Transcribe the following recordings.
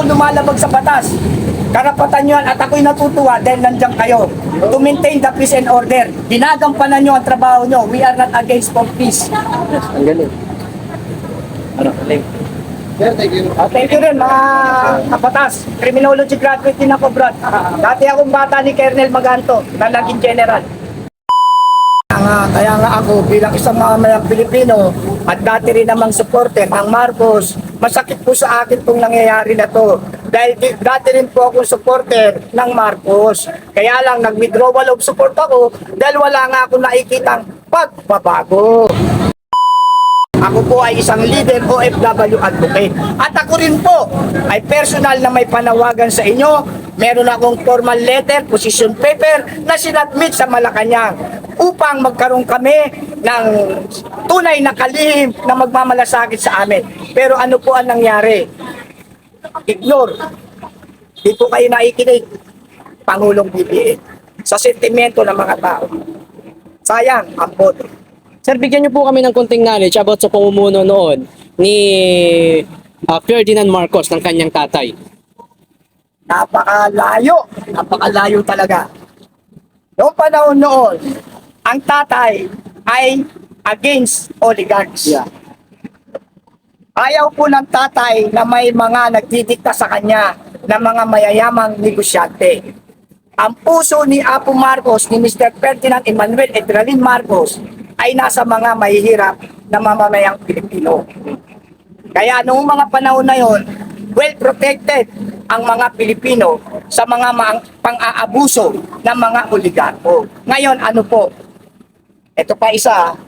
ako lumalabag sa batas. Karapatan nyo yan at ako'y natutuwa dahil nandiyan kayo. To maintain the peace and order. Ginagampanan nyo ang trabaho nyo. We are not against for peace. Ang galing. Ano? Galing. Thank you. Uh, thank you rin mga kapatas. Criminology graduate din ako, Brad. Dati akong bata ni Colonel Maganto na naging general. Kaya nga, kaya nga ako bilang isang mamamayang Pilipino at dati rin namang supporter ng Marcos, masakit po sa akin itong nangyayari na to. Dahil dati rin po akong supporter ng Marcos. Kaya lang nag-withdrawal of support ako dahil wala nga ako nakikitang pagbabago. Ako po ay isang leader OFW advocate. At ako rin po ay personal na may panawagan sa inyo. Meron akong formal letter, position paper na sinadmit sa Malacanang upang magkaroon kami ng tunay na kalihim na magmamalasakit sa amin. Pero ano po ang nangyari? Ignore. Di po kayo nakikinig. Pangulong BBM sa sentimento ng mga tao. Sayang ang boto. Sir, bigyan niyo po kami ng konting knowledge about sa pamumuno noon ni ah, Ferdinand Marcos ng kanyang tatay. Napakalayo. Napakalayo talaga. Noong panahon noon, ang tatay ay against oligarchs. Yeah. Ayaw po ng tatay na may mga nagdidikta sa kanya na mga mayayamang negosyante. Ang puso ni Apo Marcos, ni Mr. Ferdinand Emmanuel Edralin Marcos, ay nasa mga mahihirap na mamamayang Pilipino. Kaya noong mga panahon na yon, well protected ang mga Pilipino sa mga pang-aabuso ng mga oligarko. Ngayon, ano po? Ito pa isa.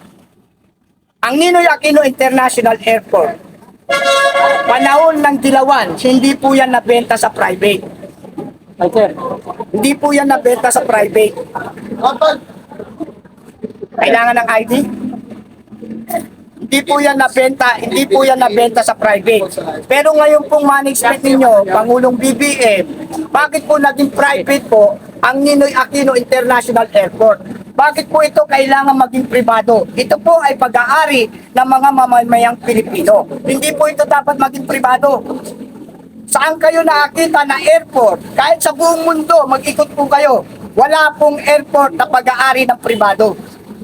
Ang Ninoy Aquino International Airport, panahon ng dilawan, hindi po yan nabenta sa private. Ay, sir. Hindi po yan nabenta sa private. Kailangan ng ID? Hindi po yan nabenta, hindi po yan nabenta sa private. Pero ngayon pong management ninyo, Pangulong BBM, bakit po naging private po ang Ninoy Aquino International Airport? Bakit po ito kailangan maging privado? Ito po ay pag-aari ng mga mamamayang Pilipino. Hindi po ito dapat maging privado. Saan kayo nakakita na airport? Kahit sa buong mundo, mag-ikot po kayo. Wala pong airport na pag-aari ng pribado.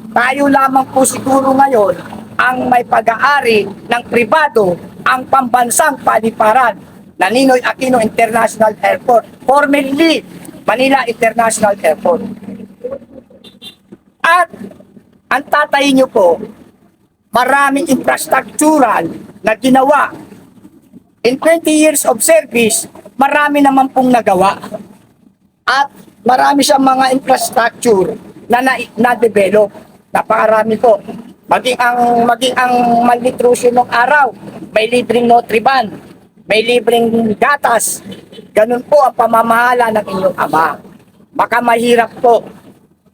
Tayo lamang po siguro ngayon ang may pag-aari ng pribado ang pambansang paliparan na Ninoy Aquino International Airport. Formerly, Manila International Airport. At ang tatay nyo po, maraming infrastructural na ginawa In 20 years of service, marami naman pong nagawa. At marami siyang mga infrastructure na na- na-develop. Napakarami po. Maging ang maging ang malnutrition ng araw, may libreng Nutriban, may libreng gatas. Ganun po ang pamamahala ng inyong ama. Baka mahirap po,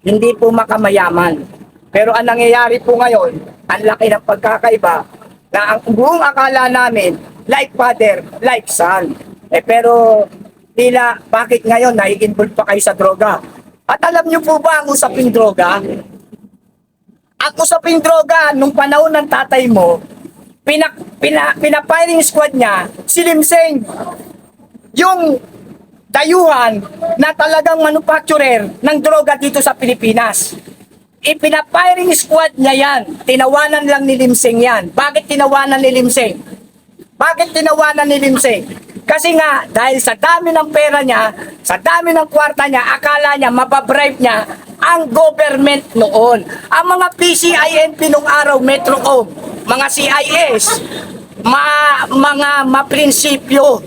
hindi po makamayaman. Pero ang nangyayari po ngayon, ang laki ng pagkakaiba na ang buong akala namin, like father, like son. Eh pero, tila, bakit ngayon nai-involve pa kayo sa droga? At alam niyo po ba ang usaping droga? Ang usaping droga, nung panahon ng tatay mo, pinak, pina, pinapiring squad niya, si Limseng, yung dayuhan na talagang manufacturer ng droga dito sa Pilipinas. Ipinapiring squad niya yan. Tinawanan lang ni Limseng yan. Bakit tinawanan ni Limseng? Bakit tinawanan ni Limseng? Kasi nga, dahil sa dami ng pera niya, sa dami ng kwarta niya, akala niya, mapabribe niya ang government noon. Ang mga PCINP nung araw, Metrocom, mga CIS, ma, mga maprinsipyo,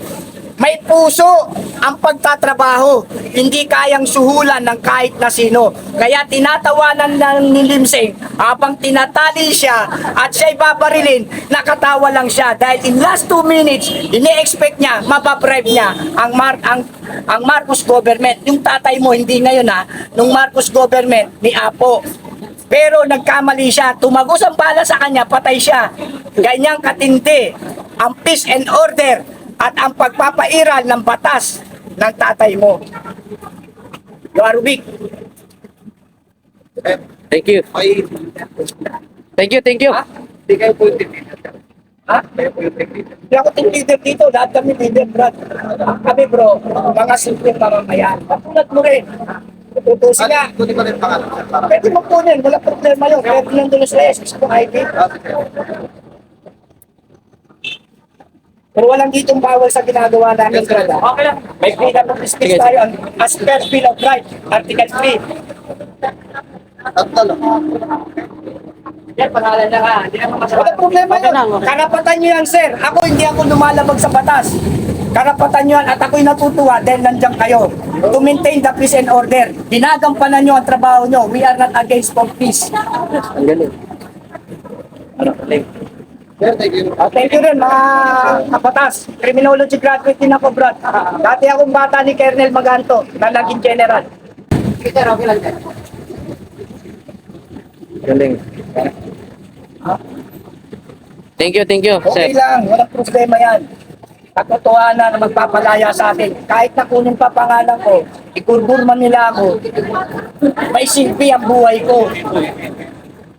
may puso ang pagtatrabaho. Hindi kayang suhulan ng kahit na sino. Kaya tinatawanan ng ni Limseng habang tinatali siya at siya'y babarilin, nakatawa lang siya. Dahil in last two minutes, ini-expect niya, mapaprive niya ang, Mar ang, ang Marcos government. Yung tatay mo, hindi ngayon ha, nung Marcos government ni Apo. Pero nagkamali siya, tumagos ang bala sa kanya, patay siya. Ganyang katindi ang peace and order at ang pagpapairal ng batas ng tatay mo. Garubik. Eh, Thank you. Thank you, thank you. ha? Hindi kayo po intindihan. Ha? Hindi ako team leader dito. Lahat kami leader, Brad. Kami, bro, mga simpleng mamamayan. Katulad mo rin. Tutusin nga. Kunin ko rin pangalan. Pwede mo kunin. Wala problema yun. Pwede nandun sa SS ko ID. Pero walang ditong bawal sa ginagawa namin, Brad. ah. Okay lang. May freedom of speech Sige, tayo. ang- As per Bill of Rights, Article 3. Tatlo lang. Yan, pangalan na nga. Hindi naman masama. Wala problema yun. lang, okay. Karapatan nyo yan, sir. Ako, hindi ako lumalabag sa batas. Karapatan nyo yan at ako'y natutuwa dahil nandiyan kayo. To maintain the peace and order. Ginagampanan nyo ang trabaho nyo. We are not against for peace. Ang galing. Ano, galing. Sir, thank you. Uh, thank you rin, mga kapatas. Criminology graduate din ako, Brad. Dati akong bata ni Colonel Maganto na naging general. Sir, okay lang. sir. Galing. Thank you, thank you, Okay sir. lang, walang problema yan. Katotohanan na magpapalaya sa atin. Kahit na kunin pa pangalan ko, ikurgur man nila ako, may silbi ang buhay ko.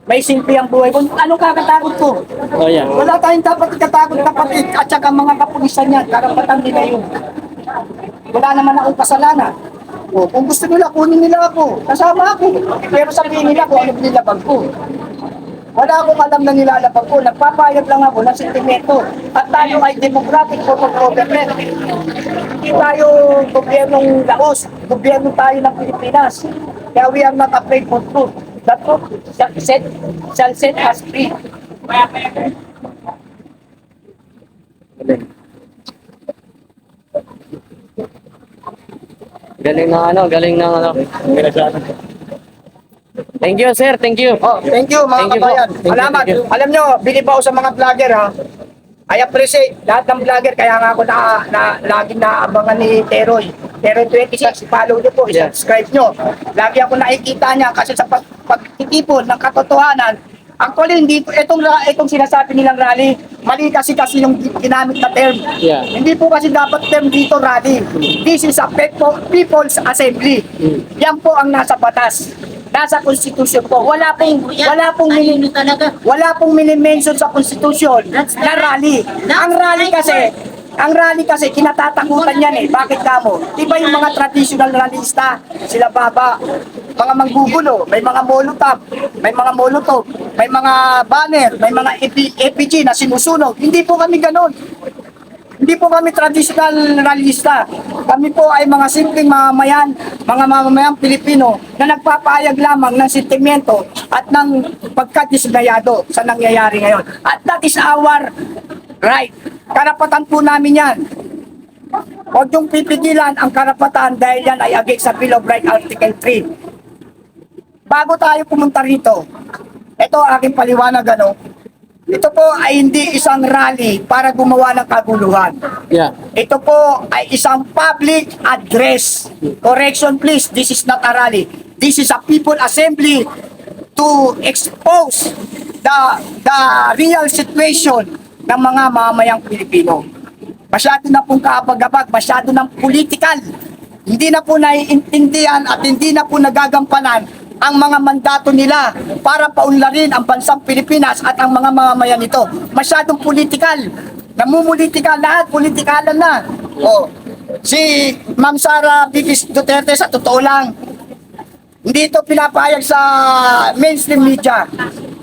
May silbi ang buhay ko. Ano kakatakot ko? Oh, yeah. Wala tayong dapat ikatakot kapatid at saka mga kapulisan yan. Karapatan nila yun. Wala naman akong kasalanan. O, kung gusto nila, kunin nila ako. Kasama ako. Pero sabihin nila kung ano nilabag ko. Wala akong alam na nilalabag ko. Nagpapayag lang ako ng sentimento. At tayo ay democratic form of government. Hindi tayo gobyernong laos. Gobyerno tayo ng Pilipinas. Kaya we are not afraid for truth. The truth shall set, shall set us free. Galing. Galing ng ano, galing ng ano. Thank you, sir. Thank you. Oh, thank you mga Thank you po. kabayan. Thank you, Salamat. thank you. Alam nyo, bilib ako sa mga vlogger ha. I appreciate lahat ng vlogger kaya nga ako na, na laging naabangan ni Teroy. Teroy 26, follow nyo po, Yeah. subscribe nyo. Lagi ako nakikita niya kasi sa pag, pagtitipon ng katotohanan, Actually, hindi itong, itong sinasabi nilang rally, mali kasi kasi yung ginamit na term. Yeah. Hindi po kasi dapat term dito rally. This is a People's Assembly. Yan po ang nasa batas. Nasa konstitusyon po. Wala pong, wala pong mini, wala pong mini-mention sa konstitusyon na rally. Ang rally kasi, ang rally kasi kinatatakutan yan eh. Bakit kamo? Di ba yung mga traditional rallista, sila baba, mga manggugulo, may mga molotov, may mga molotov, may mga banner, may mga EP, EPG na sinusunog. Hindi po kami ganon. Hindi po kami traditional rallista. Kami po ay mga simpleng mamamayan, mga mamamayang Pilipino na nagpapahayag lamang ng sentimento at ng pagkadismayado sa nangyayari ngayon. At that is our right. Karapatan po namin yan. Huwag yung pipigilan ang karapatan dahil yan ay against sa Bill of Rights Article 3. Bago tayo pumunta rito, ito ang aking paliwanag ano, ito po ay hindi isang rally para gumawa ng kaguluhan. Yeah. Ito po ay isang public address. Correction please, this is not a rally. This is a people assembly to expose the the real situation ng mga mamamayang Pilipino. Masyado na pong kaabag-abag, masyado ng political. Hindi na po naiintindihan at hindi na po nagagampanan ang mga mandato nila para paunlarin ang bansang Pilipinas at ang mga mamamayan nito. Masyadong political. Namumulitika lahat, politikalan na. O, si Ma'am Sara Bibis Duterte sa totoo lang, hindi ito pinapayag sa mainstream media.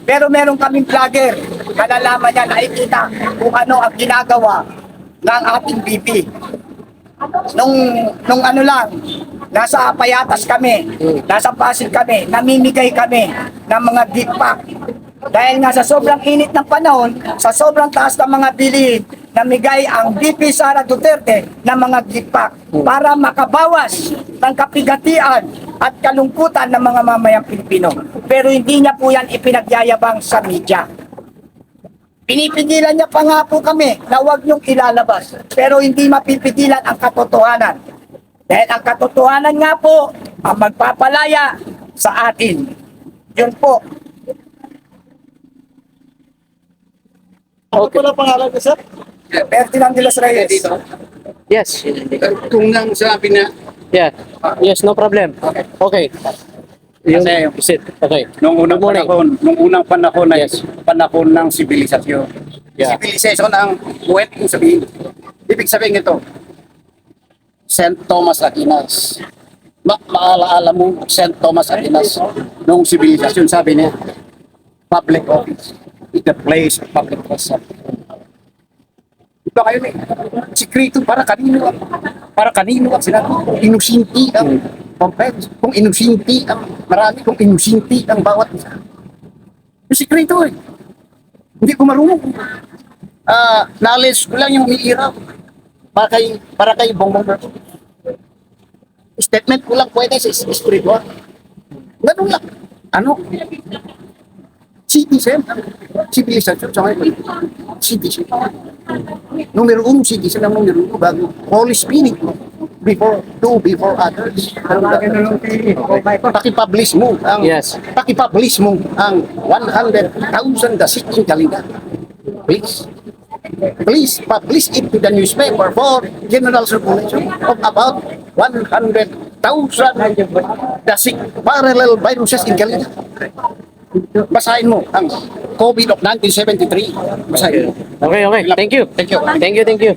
Pero meron kaming vlogger, malalaman niya, nakikita kung ano ang ginagawa ng ating BP. Nung, nung ano lang, nasa Payatas kami, nasa Pasig kami, namimigay kami ng mga gift pack. Dahil nga sa sobrang init ng panahon, sa sobrang taas ng mga bilihin, namigay ang BP Sara Duterte ng mga gift pack para makabawas ng kapigatian at kalungkutan ng mga mamayang Pilipino. Pero hindi niya po yan ipinagyayabang sa media. Pinipigilan niya pa nga po kami na huwag niyong ilalabas. Pero hindi mapipigilan ang katotohanan. Dahil ang katotohanan nga po ang magpapalaya sa atin. Yun po. Ano pala pangalan ko, sir? Ferdinand de los Reyes. Yes. Kung lang sabi na, Yeah. Yes, no problem. Okay. Yung, Kasi-. Okay. Nung unang panahon, nung unang panahon na Yes. Panahon ng sibilisasyon. Yeah. civilization ang buwet kong sabihin. Ibig sabihin ito, St. Thomas Aquinas. Ma maalaala mo, St. Thomas Aquinas, nung civilization, sabi niya, public office is the place of public trust. Ito kayo eh. Sikreto para kanino ang para kanino ang sinabi. Inusinti ang complex, kung inusinti ang marami, kung inusinti ang bawat isa. Yung sikreto eh. Hindi ko marunong. Ah, knowledge ko lang yung umiiraw. Para kay para kay Bongbong Marcos. Statement ko lang pwede sa spiritual. Ganun lang. Ano? Citizen. Civilization sa ngayon. Citizen. Numero uno, citizen ang numero uno bago Holy Spirit mo. Before, do before others. Pakipublish mo ang Yes. pakipublish mo ang 100,000 dasiking kalina. Please. Please publish it to the newspaper for general circulation of about 100,000 dasik parallel viruses in Kalina. Basahin mo ang COVID of 1973. Basahin mo. Okay, okay. Thank you. Thank you. Thank you, thank you.